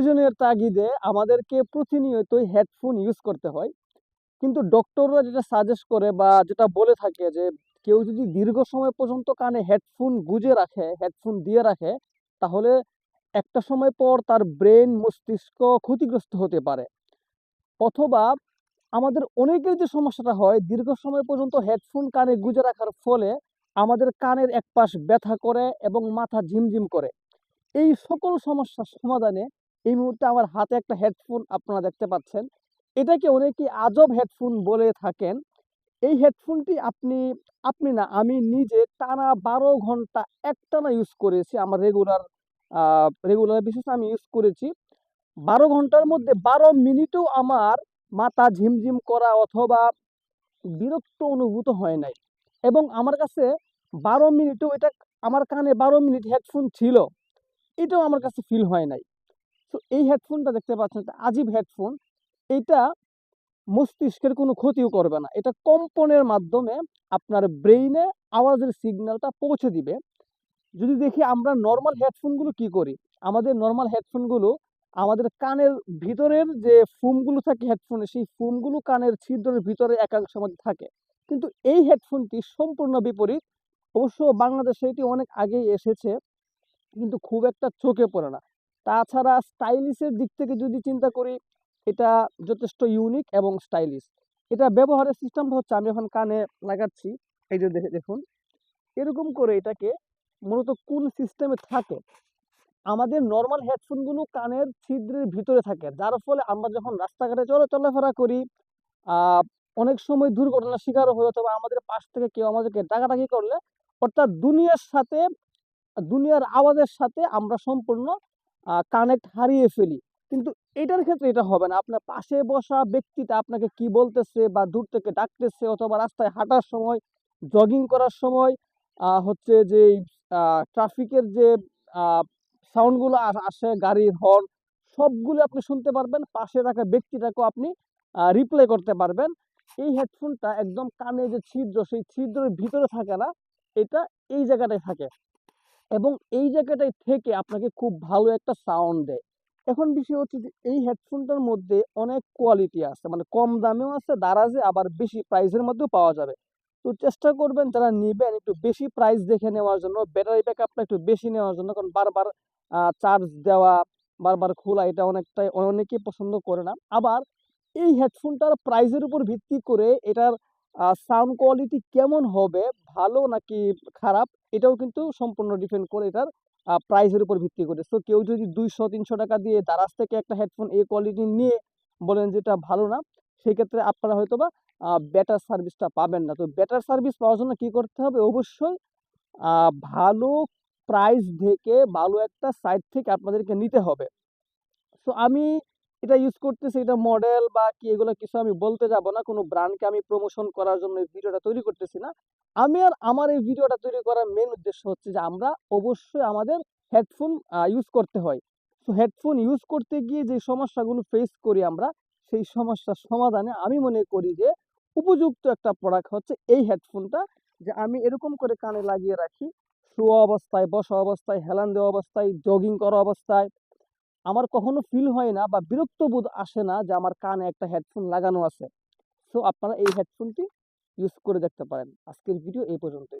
প্রয়োজনের তাগিদে আমাদেরকে প্রতিনিয়তই হেডফোন ইউজ করতে হয়। কিন্তু ডক্টররা যেটা সাজেস্ট করে বা যেটা বলে থাকে যে, কেউ যদি দীর্ঘ সময় পর্যন্ত কানে হেডফোন গুজে রাখে হেডফোন দিয়ে রাখে, তাহলে একটা সময় পর তার ব্রেন মস্তিষ্ক ক্ষতিগ্রস্ত হতে পারে। অথবা আমাদের অনেকের যে সমস্যাটা হয়, দীর্ঘ সময় পর্যন্ত হেডফোন কানে গুজে রাখার ফলে আমাদের কানের এক পাশ ব্যথা করে এবং মাথা ঝিমঝিম করে। এই সকল সমস্যার সমাধানে এই মুহূর্তে আমার হাতে একটা হেডফোন আপনারা দেখতে পাচ্ছেন। এটাকে অনেকে আজব হেডফোন বলে থাকেন। এই হেডফোনটি আপনি আপনি না, আমি নিজে টানা বারো ঘণ্টা একটানা ইউজ করেছি। আমার রেগুলার রেগুলার বিশেষ আমি ইউজ করেছি। বারো ঘণ্টার মধ্যে বারো মিনিটও আমার মাথা ঝিমঝিম করা অথবা বিরক্ত অনুভূত হয় নাই। এবং আমার কাছে বারো মিনিটও এটা, আমার কানে বারো মিনিট হেডফোন ছিল। এটাও আমার কাছে ফিল হয় নাই। তো এই হেডফোনটা দেখতে পাচ্ছেন, এটা আজীব হেডফোন এটা মস্তিষ্কের কোনো ক্ষতিও করবে না। এটা কম্পনের মাধ্যমে আপনার ব্রেইনে আওয়াজের সিগন্যালটা পৌঁছে দিবে। যদি দেখি আমরা নর্মাল হেডফোনগুলো কি করি, আমাদের নর্মাল হেডফোনগুলো আমাদের কানের ভিতরের যে ফুমগুলো থাকে হেডফোনে সেই ফুমগুলো কানের ছিদ্রের ভিতরে একাংশ মধ্যে থাকে। কিন্তু এই হেডফোনটি সম্পূর্ণ বিপরীত। অবশ্য বাংলাদেশে এটি অনেক আগেই এসেছে, কিন্তু খুব একটা চোখে পড়ে না। তাছাড়া স্টাইলিশের দিক থেকে যদি চিন্তা করি, এটা যথেষ্ট ইউনিক এবং স্টাইলিশ এটা ব্যবহারের সিস্টেমটা হচ্ছে আমি এখন কানে লাগাচ্ছি, এই যে দেখে, দেখুন। এরকম করে এটাকে মূলত কোন সিস্টেমে থাকে? আমাদের নর্মাল হেডফোনগুলো কানের ছিদ্রের ভিতরে থাকে, যার ফলে আমরা যখন রাস্তাঘাটে চলে চলাফেরা করি অনেক সময় দুর্ঘটনার শিকারও হয়ে অথবা আমাদের পাশ থেকে কেউ আমাদেরকে ডাকাডাকি করলে, অর্থাৎ দুনিয়ার সাথে, দুনিয়ার আওয়াজের সাথে আমরা সম্পূর্ণ কানেক্ট হারিয়ে ফেলি। কিন্তু এটার ক্ষেত্রে এটা হবে না। আপনার পাশে বসা ব্যক্তিটা আপনাকে কি বলতেছে বা দূর থেকে ডাকতেছে অথবা রাস্তায় হাঁটার সময় জগিং করার সময় হচ্ছে যে ট্রাফিকের যে সাউন্ডগুলো আসে গাড়ির হর্ন সবগুলো আপনি শুনতে পারবেন। পাশে রাখা ব্যক্তিটাকেও আপনি রিপ্লে করতে পারবেন। এই হেডফোনটা একদম কানে যে ছিদ্র, সেই ছিদ্রের ভিতরে থাকে না, এটা এই জায়গাটায় থাকে। এবং এই জায়গাটায় থেকে আপনাকে খুব ভালো একটা সাউন্ড দেয়। এখন বিষয় হচ্ছে যে, এই হেডফোনটার মধ্যে অনেক কোয়ালিটি আছে মানে কম দামেও আছে, দারাজে আবার বেশি প্রাইসের মধ্যেও পাওয়া যাবে। তো চেষ্টা করবেন যারা নেবেন একটু বেশি প্রাইস দেখে নেওয়ার জন্য ব্যাটারি ব্যাক ব্যাকআপটা একটু বেশি নেওয়ার জন্য, কারণ বারবার চার্জ দেওয়া, বারবার খোলা এটা অনেকটাই অনেকেই পছন্দ করে না। আবার এই হেডফোনটার প্রাইসের উপর ভিত্তি করে এটার সাউন্ড কোয়ালিটি কেমন হবে, ভালো নাকি খারাপ, এটাও কিন্তু সম্পূর্ণ ডিপেন্ড করে এটার প্রাইসের উপর ভিত্তি করে। সো কেউ যদি দুইশো, তিনশো টাকা দিয়ে দারাজ থেকে একটা হেডফোন এই কোয়ালিটি নিয়ে বলেন যে এটা ভালো না, সেক্ষেত্রে আপনারা হয়তো বা বেটার সার্ভিসটা পাবেন না। তো বেটার সার্ভিস পাওয়ার জন্য কী করতে হবে? অবশ্যই ভালো প্রাইস থেকে ভালো একটা সাইট থেকে আপনাদেরকে নিতে হবে। সো আমি এটা ইউজ করতেছি, এটা মডেল বা কি এগুলো কিছু আমি বলতে যাব না, কোনো ব্র্যান্ডকে আমি প্রমোশন করার জন্য এই ভিডিওটা তৈরি করতেছি না। আমি আর আমার এই ভিডিওটা তৈরি করার মেন উদ্দেশ্য হচ্ছে যে আমরা অবশ্যই আমাদের হেডফোন ইউজ করতে হয়। তো হেডফোন ইউজ করতে গিয়ে যে সমস্যাগুলো ফেস করি আমরা, সেই সমস্যার সমাধানে আমি মনে করি যে উপযুক্ত একটা প্রোডাক্ট হচ্ছে এই হেডফোনটা যে আমি এরকম করে কানে লাগিয়ে রাখি, শোয়া অবস্থায়, বসা অবস্থায়, হেলান দেওয়া অবস্থায় জগিং করা অবস্থায় আমার কখনো ফিল হয় না বা বিরক্ত বোধ আসে না যে আমার কানে একটা হেডফোন লাগানো আছে। সো আপনারা এই হেডফোনটি ইউজ করে দেখতে পারেন। আজকের ভিডিও এই পর্যন্তই।